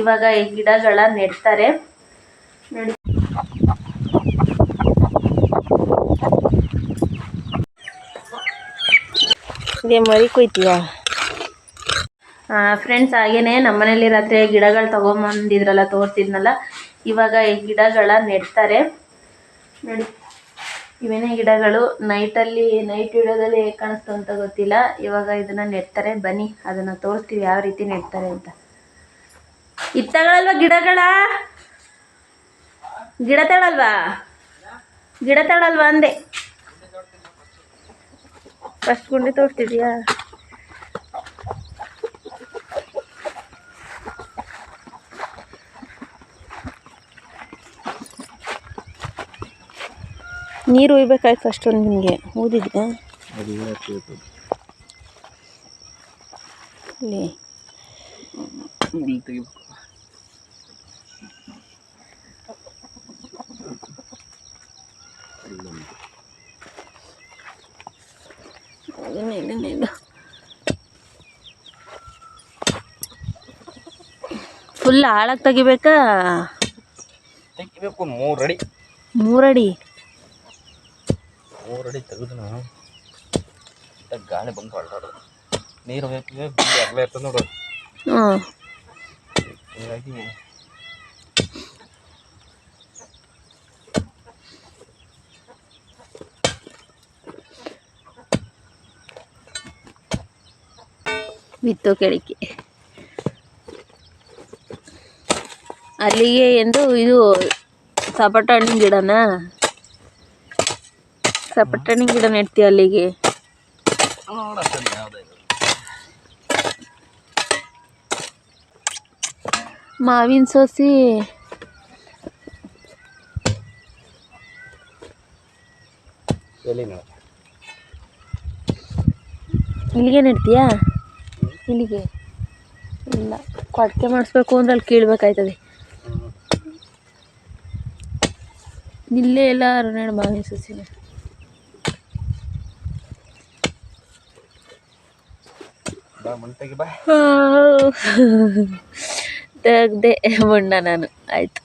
ಇವಾಗ ಈ ಗಿಡಗಳ ನೆಡ್ತಾರೆ. ನೋಡಿ. ಮರಿ ಕೊಯ್ತೀಯಾ? ಫ್ರೆಂಡ್ಸ್ ಹಾಗೇನೆ ನಮ್ಮನೇಲಿ ರಾತ್ರಿ ಗಿಡಗಳು ತಗೊಂಬಂದಿದ್ರಲ್ಲ ತೋರಿಸಿದ್ನಲ್ಲ ಇವಾಗ ಈ ಗಿಡಗಳ ನೆಡ್ತಾರೆ. ನೋಡಿ. ಇವೇನೇ ಗಿಡಗಳು? ನೈಟಲ್ಲಿ ನೈಟ್ ವಿಡಿಯೋದಲ್ಲಿ ಹೇಗೆ ಕಾಣಿಸ್ತು ಅಂತ ಗೊತ್ತಿಲ್ಲ. ಇವಾಗ ಇದನ್ನ ನೆಡ್ತಾರೆ. ಬನ್ನಿ ಅದನ್ನು ತೋರಿಸ್ತೀವಿ ಯಾವ ರೀತಿ ನೆಡ್ತಾರೆ ಅಂತ. ಇದು ತಗೊಳಲ್ವಾ ಗಿಡಗಳ? ಗಿಡ ತಳಲ್ವಾ? ಗಿಡ ತಳಲ್ವಾ ಅಂದೆ. ಫಸ್ಟ್ ಗುಂಡಿ ತೋರಿಸ್ತಿದ್ಯಾ? ನೀರು ಉಯ್ಬೇಕಾಯ್ತು ಫಸ್ಟ್ ಒಂದು ನಿಮಗೆ. ಊದಿದ್ದೆ ಇಲ್ಲಿ. ಫುಲ್ ಆಳಕ್ಕೆ ತೆಗಿಬೇಕಾ? ತೆಗಿಬೇಕು ಮೂರಡಿ ಮೂರಡಿ ಮೂರು ಅಡಿ? ತೆಗೆದು ಗಾಳಿ ಬಂದು ಹೊರಡೋದು ನೀರು ಹೋಗ್ತದೆ ಬಿಸಿ ಆಗಲೇ ಇರ್ತದೆ ನೋಡು. ಹ್ಞೂ ಹೀಗಾಗಿ ಬಿತ್ತು ಕೆಳಕ್ಕೆ ಅಲ್ಲಿಗೆ ಎಂದು ಇದು ಸಪಟ ಹಣ್ಣಿನ ಗಿಡನ? ಸಪಟ ಹಣ್ಣಿನ ಗಿಡ ನೆಡ್ತೀಯ ಅಲ್ಲಿಗೆ? ಮಾವಿನ ಸೋಸಿ. ಇಲ್ಲಿಗೆ ನೆಡ್ತೀಯಾ? ಇಲ್ಲಿಗೆ. ಇಲ್ಲ. ಕೊಡ್ಕೆ ಮಾಡಿಸ್ಬೇಕು ಅಂದ್ರೆ ಅಲ್ಲಿ ಕೀಳ್ಬೇಕಾಯ್ತದೆ. ಇಲ್ಲೇ ಎಲ್ಲ ಅರಣ್ಯ ಮಾವಿನ ಸಸಿನ. ಮಣ್ಣು ತೆಗ್ದೆ ಮುಂಡ ನಾನು. ಆಯ್ತು.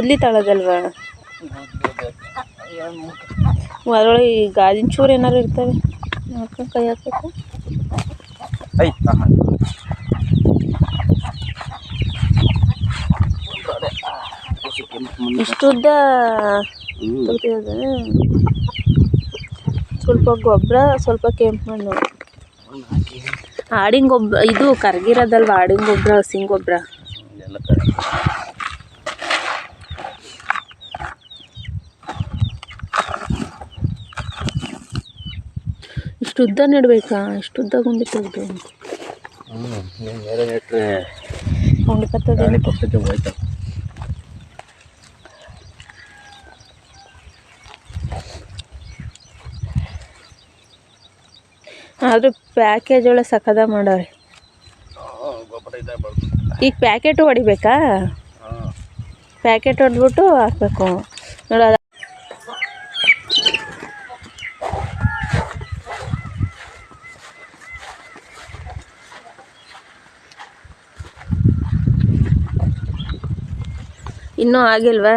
ಗುದ್ಲಿ ತಳದಲ್ವಾ? ಅದ್ರೊಳಗೆ ಈ ಗಾಜಿನ ಚೂರು ಏನಾರು ಇರ್ತವೆ. ನೋಡ್ಕೊಂಡು ಕೈ ಹಾಕಬೇಕು. ಇಷ್ಟುದ್ದ ಸ್ವಲ್ಪ ಗೊಬ್ಬರ ಸ್ವಲ್ಪ ಕೆಂಪು ಮಣ್ಣು. ಆಡಿನ ಗೊಬ್ಬರ ಇದು ಕರ್ಗಿರೋದಲ್ವ ಆಡಿನ ಗೊಬ್ಬರ ಹಸಿನ ಗೊಬ್ಬರ? ಇಷ್ಟುದ್ದ ಉದ್ದ ನೆಡಬೇಕಾ ಗುಂಡಿ ಉದ್ದ ಗುಂಡಿ ಹೋಯ್ತು. ಆದರೂ ಪ್ಯಾಕೇಜ್ ಒಳಗೆ ಸಕದ ಮಾಡವ್ರಿ ಈಗ ಪ್ಯಾಕೆಟು ಹೊಡಿಬೇಕಾ? ಪ್ಯಾಕೆಟ್ ಹೊಡೆದ್ಬಿಟ್ಟು ಹಾಕ್ಬೇಕು. ನೋಡು ಇನ್ನೂ ಆಗಿಲ್ವಾ?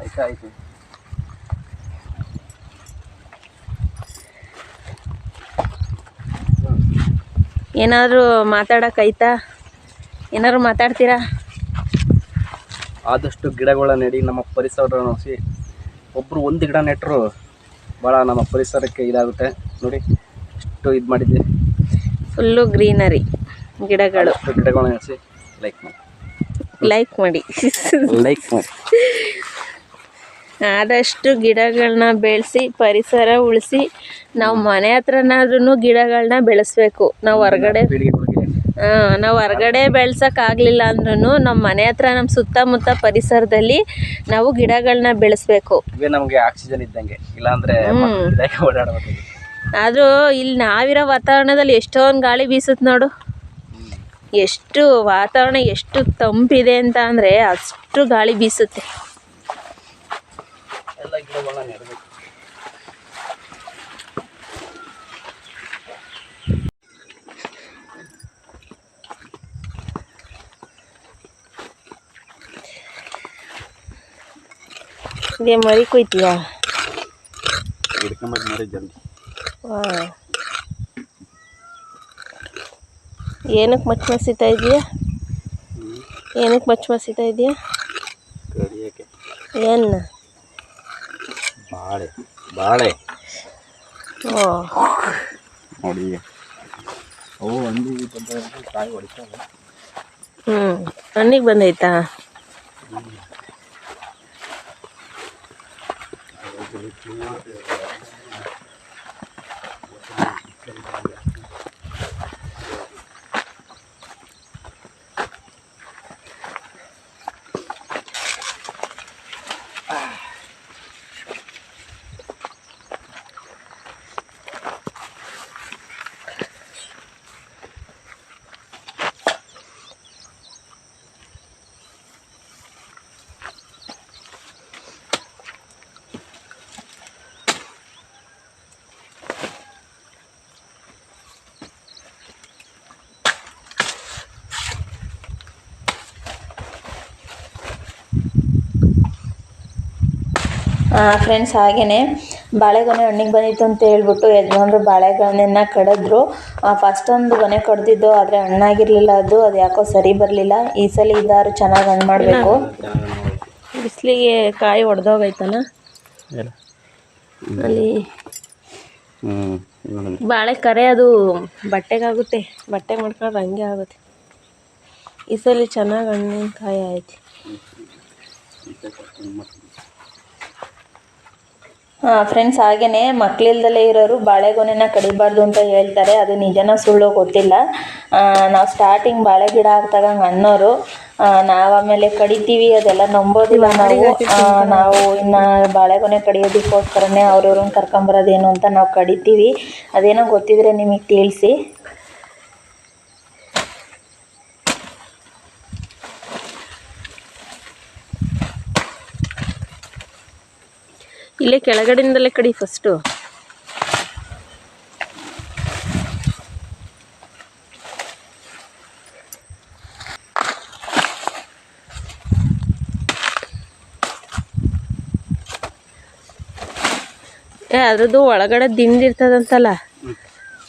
ಆಯ್ತು ಮಾತಾಡಕ್ ಏನಾದರೂ ಮಾತಾಡೋಕ್ಕಾಯ್ತಾ ಏನಾದ್ರು ಮಾತಾಡ್ತೀರಾ? ಆದಷ್ಟು ಗಿಡಗಳ ನೆಡಿ ನಮ್ಮ ಪರಿಸರ ನೋಡಿಸಿ ಒಬ್ಬರು ಒಂದು ಗಿಡ ನೆಟ್ಟರು ಭಾಳ ನಮ್ಮ ಪರಿಸರಕ್ಕೆ ಇದಾಗುತ್ತೆ. ನೋಡಿ ಎಷ್ಟು ಇದು ಮಾಡಿದ್ದೆ ಫುಲ್ಲು ಗ್ರೀನರಿ ಗಿಡಗಳು. ಗಿಡಗಳು ಗಿಡಗಳನ್ನ ನೆನೆಸಿ ಲೈಕ್ ಮಾಡಿ. ಲೈಕ್ ಮಾಡಿ. ಲೈಕ್ ಮಾಡಿ. ಆದಷ್ಟು ಗಿಡಗಳನ್ನ ಬೆಳೆಸಿ ಪರಿಸರ ಉಳಿಸಿ ನಾವು ಮನೆ ಹತ್ರನಾದ್ರೂ ಗಿಡಗಳನ್ನ ಬೆಳೆಸ್ಬೇಕು. ನಾವು ಹೊರಗಡೆ ಹಾಂ ನಾವು ಹೊರ್ಗಡೆ ಬೆಳ್ಸೋಕ್ಕಾಗಲಿಲ್ಲ ಅಂದ್ರೂ ನಮ್ಮ ಮನೆ ಹತ್ರ ನಮ್ಮ ಸುತ್ತಮುತ್ತ ಪರಿಸರದಲ್ಲಿ ನಾವು ಗಿಡಗಳನ್ನ ಬೆಳೆಸ್ಬೇಕು. ನಮಗೆ ಆಕ್ಸಿಜನ್ ಇದ್ದಂಗೆ. ಇಲ್ಲಾಂದ್ರೆ ಆದರೂ ಇಲ್ಲಿ ನಾವಿರೋ ವಾತಾವರಣದಲ್ಲಿ ಎಷ್ಟೊಂದು ಗಾಳಿ ಬೀಸುತ್ತೆ ನೋಡು. ಎಷ್ಟು ವಾತಾವರಣ ಎಷ್ಟು ತಂಪಿದೆ ಅಂತ ಅಂದರೆ ಅಷ್ಟು ಗಾಳಿ ಬೀಸುತ್ತೆ. ಎಲ್ಲ ಗಿಡಗಳನ್ನ ನೆಡಬೇಕು. ಇದೇ ಮರಿ ಕೊಯ್ತೀಯಾ? ಹಿಡ್ಕೊಂಬತ್ತು ಏನಕ್ಕೆ ಮಚ್ಚ ಮಸಿತಾ ಇದೆಯಾ? ಏನಕ್ಕೆ ಮಚ್ಚ ಮಸಿತಾ ಇದೆಯಾ ಏನು ಬಾಳೆ ಬಾಳೆ. ಓ. ನೋಡಿ. ಅವು ಒಂದು ಬಂದ ಕಾಯಿ ಹೊಡಿತಾವೆ. ಹ್ಞೂ ಅಣ್ಣಿಗೆ ಬಂದೈತಾ? ಫ್ರೆಂಡ್ಸ್ ಹಾಗೆಯೇ ಬಾಳೆಗೊನೆ ಹಣ್ಣಿಗೆ ಬಂದಿತ್ತು ಅಂತ ಹೇಳ್ಬಿಟ್ಟು ಯಜಮಾನ್ರು ಬಾಳೆಗೊನೆನ ಕಡಿದ್ರು. ಫಸ್ಟ್ ಒಂದು ಗೊನೆ ಕಡ್ದಿದ್ದು ಆದರೆ ಹಣ್ಣಾಗಿರಲಿಲ್ಲ ಅದು ಅದು ಯಾಕೋ ಸರಿ ಬರಲಿಲ್ಲ. ಈ ಸಲ ಇದಾರು ಚೆನ್ನಾಗಿ ಹಣ್ಣು ಮಾಡಬೇಕು. ಬಿಸಿಲಿಗೆ ಕಾಯಿ ಒಡೆದೋಗೈತಲ್ಲ? ಅಲ್ಲಿ ಬಾಳೆ ಕರೆ ಅದು ಬಟ್ಟೆಗಾಗುತ್ತೆ ಬಟ್ಟೆ ಮಾಡ್ಕೊಂಡ್ರೆ ಹಂಗೆ ಆಗುತ್ತೆ. ಈ ಸಲ ಚೆನ್ನಾಗಿ ಹಣ್ಣಿನ ಕಾಯಿ ಐತಿ ಹಾಂ ಫ್ರೆಂಡ್ಸ್ ಹಾಗೆಯೇ ಮಕ್ಕಳಿಲ್ದಲೇ ಇರೋರು ಬಾಳೆಗೊನೆನ ಕಡಿಬಾರ್ದು ಅಂತ ಹೇಳ್ತಾರೆ. ಅದು ನಿಜನ ಸುಳ್ಳು ಗೊತ್ತಿಲ್ಲ. ನಾವು ಸ್ಟಾರ್ಟಿಂಗ್ ಬಾಳೆ ಗಿಡ ಹಾಕ್ದಾಗ ಅನ್ನೋರು ನಾವು ಆಮೇಲೆ ಕಡಿತೀವಿ ಅದೆಲ್ಲ ನಂಬೋದಿಲ್ಲ ನಾವು. ನಾವು ಇನ್ನು ಬಾಳೆಗೊನೆ ಕಡಿಯೋದಕ್ಕೋಸ್ಕರನೇ ಅವ್ರವ್ರನ್ನ ಕರ್ಕೊಂಬರೋದೇನು ಅಂತ ನಾವು ಕಡಿತೀವಿ. ಅದೇನೋ ಗೊತ್ತಿದ್ರೆ ನಿಮಗೆ ತಿಳಿಸಿ. ಇಲ್ಲೇ ಕೆಳಗಡೆಯಿಂದಲೇ ಕಡಿ ಫಸ್ಟು ಏ, ಅದ್ರದ್ದು ಒಳಗಡೆ ದಿಂದಿರ್ತದಂತಲ್ಲ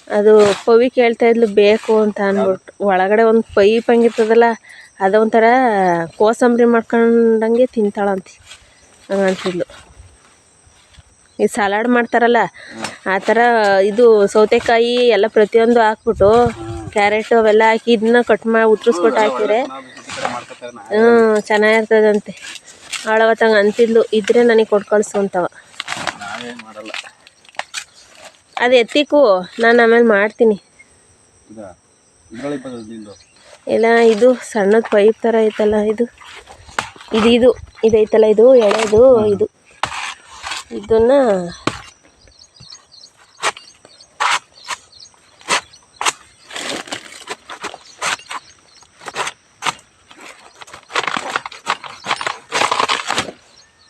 ಅದು ಪವಿ ಕೇಳ್ತಾ ಇದ್ಲು, ಬೇಕು ಅಂತ ಅಂದ್ಬಿಟ್ಟು. ಒಳಗಡೆ ಒಂದು ಪೈಪ್ ಹಂಗಿರ್ತದಲ್ಲ ಅದೊಂಥರ ಕೋಸಂಬರಿ ಮಾಡ್ಕೊಂಡಂಗೆ ತಿಂತಾಳಂತೆ. ಹಂಗೆ ಅಂತಿದ್ಲು. ಈ ಸಲಾಡ್ ಮಾಡ್ತಾರಲ್ಲ ಆ ಥರ ಇದು ಸೌತೆಕಾಯಿ ಎಲ್ಲ ಪ್ರತಿಯೊಂದು ಹಾಕ್ಬಿಟ್ಟು ಕ್ಯಾರೆಟು ಅವೆಲ್ಲ ಹಾಕಿ ಇದನ್ನ ಕಟ್ ಮಾಡಿ ಉತ್ತರಿಸ್ಬಿಟ್ಟು ಹಾಕಿದ್ರೆ ಹ್ಞೂ ಚೆನ್ನಾಗಿರ್ತದಂತೆ. ಅವಳವತ್ತಂಗೆ ಅಂತಿದ್ಲು ಇದ್ರೆ ನನಗೆ ಕೊಟ್ಟು ಕಳಿಸು ಅಂತವ ಅದು ಎತ್ತಿಕ್ಕು ನಾನು ಆಮೇಲೆ ಮಾಡ್ತೀನಿ. ಇಲ್ಲ ಇದು ಸಣ್ಣದ ಪೈಪ್ ಥರ ಐತಲ್ಲ ಇದು. ಇದು ಇದು ಇದೈತಲ್ಲ ಇದು ಎಳೆದು ಇದು. ಇದನ್ನ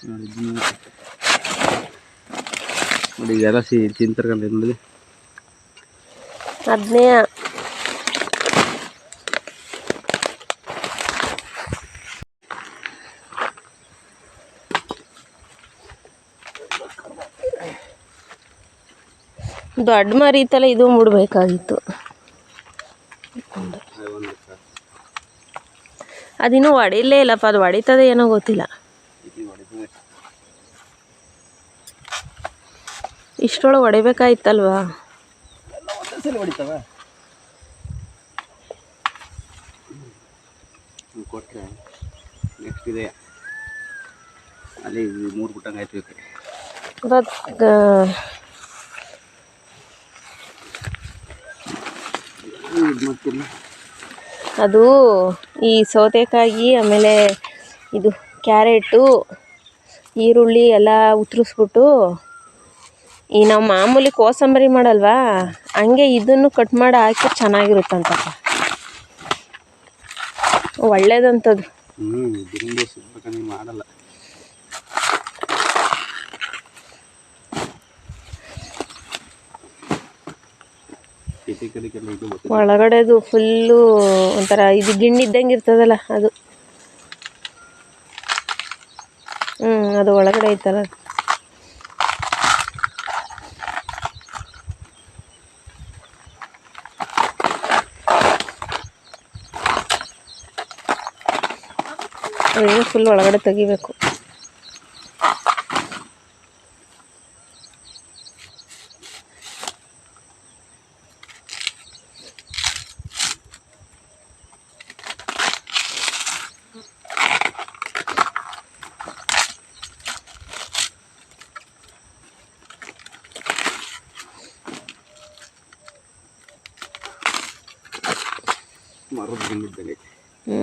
ನೋಡಿ ಇದನ್ನ ನೋಡಿ ಎಲ್ಲ ಸಿ ತಿಂತಾರ್ಕಂತ ನೋಡಿ ಅದನ್ನೇ ದೊಡ್ಡ ಮರಿ ಇತ್ತಲ್ಲ ಇದು ಮುಡ್ಬೇಕಾಗಿತ್ತು. ಅದಿನ್ನೂ ಹೊಡಿಲೇ ಇಲ್ಲಪ್ಪ ಅದು ಹೊಡಿತದೆ ಏನೋ ಗೊತ್ತಿಲ್ಲ. ಇಷ್ಟೊಳಗೆ ಹೊಡಿಬೇಕಾಯ್ತಲ್ವಾ? ನೆಕ್ಸ್ಟ್ ಇದೆ ಅಲ್ಲಿ ಮೂರು ಗುಟ್ಟಂಗೆ ಆಯ್ತು ಅದು ಈ ಸೌತೆಕಾಯಿ ಆಮೇಲೆ ಇದು ಕ್ಯಾರೆಟು ಈರುಳ್ಳಿ ಎಲ್ಲ ಉತ್ತರಿಸ್ಬಿಟ್ಟು ಈ ನಾವು ಮಾಮೂಲಿ ಕೋಸಂಬರಿ ಮಾಡಲ್ವಾ ಹಂಗೆ ಇದನ್ನು ಕಟ್ ಮಾಡಿ ಹಾಕಿ ಚೆನ್ನಾಗಿರುತ್ತಂತಪ್ಪ. ಒಳ್ಳೇದಂಥದ್ದು ಮಾಡಲ್ಲ ಸಿಟಿ ಕಡೆಗೆಲ್ಲ ಇದು ಗೊತ್ತಿಲ್ಲ ಒಳಗಡೆದು ಫುಲ್ಲು ಒಂಥರ ಇದು ಗಿಣ್ಣು ಇದ್ದಂಗೆ ಇರ್ತದಲ್ಲ ಅದು ಹ್ಞೂ ಅದು ಒಳಗಡೆ ಐತಲ್ಲ ಅದು. ಅದೇನು ಫುಲ್ ಒಳಗಡೆ ತೆಗಿಬೇಕು ಮರದ ದಿಂಡಿದ್ದಂಗೆ ಹ್ಞೂ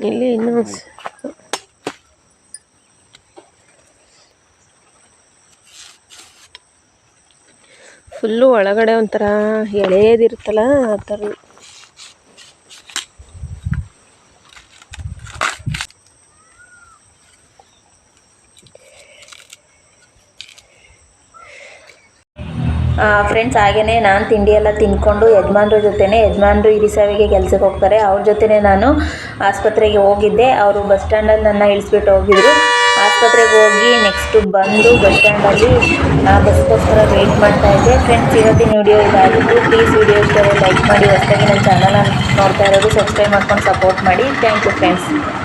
ಇಲ್ಲಿ ಇನ್ನೂ ಫುಲ್ಲು ಒಳಗಡೆ ಒಂಥರ ಎಳೆಯದಿರುತ್ತಲ್ಲ ಆ ಥರ. ಫ್ರೆಂಡ್ಸ್ ಹಾಗೆಯೇ ನಾನು ತಿಂಡಿ ಎಲ್ಲ ತಿನ್ಕೊಂಡು ಯಜಮಾನ್ರ ಜೊತೆನೇ, ಯಜಮಾನ್ರು ಇರಿಸಾವಿಗೆ ಕೆಲ್ಸಕ್ಕೆ ಹೋಗ್ತಾರೆ. ಅವ್ರ ಜೊತೆನೇ ನಾನು ಆಸ್ಪತ್ರೆಗೆ ಹೋಗಿದ್ದೆ. ಅವರು ಬಸ್ ಸ್ಟ್ಯಾಂಡಲ್ಲಿ ನನ್ನ ಇಳಿಸ್ಬಿಟ್ಟು ಹೋಗಿದ್ರು. ಆಸ್ಪತ್ರೆಗೆ ಹೋಗಿ ನೆಕ್ಸ್ಟು ಬಂದು ಬಸ್ ಸ್ಟ್ಯಾಂಡಲ್ಲಿ, ಆ, ಬಸ್ಗೋಸ್ಕರ ವೆಯ್ಟ್ ಮಾಡ್ತಾ ಇದ್ದೆ. ಫ್ರೆಂಡ್ಸ್ ಇವತ್ತಿನ ವಿಡಿಯೋ ಇದಾಗಿತ್ತು ಪ್ಲೀಸ್ ವಿಡಿಯೋ ಇಷ್ಟ ಲೈಕ್ ಮಾಡಿ, ಹೊಸದಾಗಿ ನನ್ನ ಚಾನಲ್ ನೋಡ್ತಾ ಇರೋದು ಸಬ್ಸ್ಕ್ರೈಬ್ ಮಾಡ್ಕೊಂಡು ಸಪೋರ್ಟ್ ಮಾಡಿ. Thank you friends